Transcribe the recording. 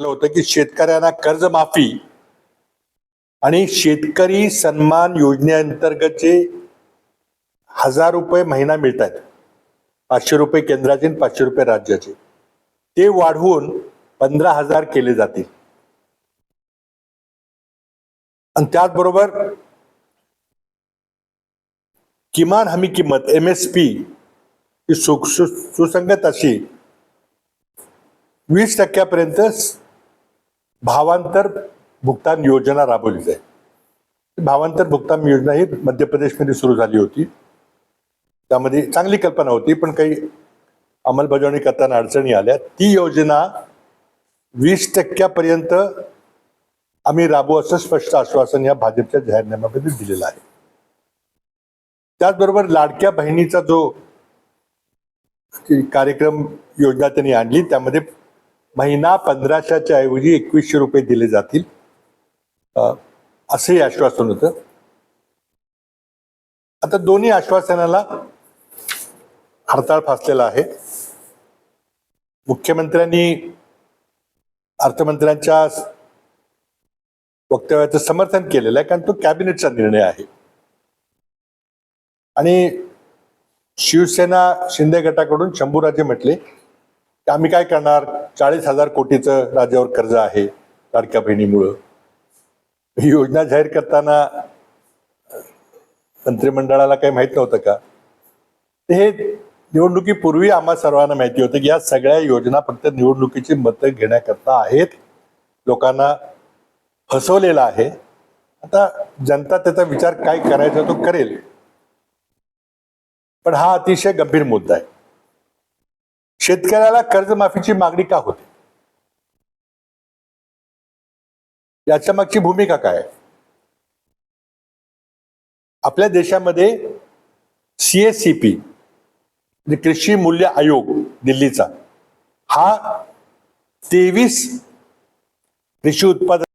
केलं होतं की शेतकऱ्यांना कर्जमाफी आणि शेतकरी सन्मान योजनेअंतर्गतचे हजार रुपये महिना मिळत आहेत पाचशे रुपये केंद्राचे आणि पाचशे रुपये राज्याचे. ते वाढवून पंधरा हजार केले जातील. आणि त्याचबरोबर किमान हमी किंमत एम एस पी ही सु- सुसंगत अशी वीस टक्क्यापर्यंत भावांतर भुगतान योजना राबवली जाईल भावांतर भुगतान योजना ही मध्य प्रदेशमध्ये सुरू झाली होती. त्यामध्ये चांगली कल्पना होती पण काही अंमलबजावणी करताना अडचणी आल्या. ती योजना वीस टक्क्यापर्यंत आम्ही राबवू असं स्पष्ट आश्वासन या भाजपच्या जाहीरनाम्यामध्ये दिलेलं आहे. त्याचबरोबर लाडक्या बहिणीचा जो कार्यक्रम योजना त्यांनी आणली त्यामध्ये महिना पंधराशेच्या ऐवजी एकवीसशे रुपये दिले जातील. असंही आश्वासन होतं. आता दोन्ही आश्वासनाला हरताळ फासलेला आहे. मुख्यमंत्र्यांनी अर्थमंत्र्यांच्या वक्तव्याचं समर्थन केलेलं आहे कारण तो कॅबिनेटचा निर्णय आहे. आणि शिवसेना शिंदे गटाकडून शंभूराजे म्हटले आम्ही काय करणार? चाळीस हजार कोटीचं राज्यावर कर्ज आहे लाडक्या बहिणीमुळं. ही योजना जाहीर करताना मंत्रिमंडळाला काही माहीत नव्हतं का? हे निवडणुकीपूर्वी आम्हा सर्वांना माहिती होतं की या सगळ्या योजना फक्त निवडणुकीची मतं घेण्याकरता आहेत. लोकांना फसवलेलं आहे. आता जनता त्याचा विचार काय करायचा तो करेल. पण हा अतिशय गंभीर मुद्दा आहे. शेतकऱ्याला कर्जमाफीची मागणी का होते? याच्या मागची भूमिका काय आहे? आपल्या देशामध्ये सीएससीपी म्हणजे कृषी मूल्य आयोग दिल्लीचा हा तेवीस कृषी उत्पादन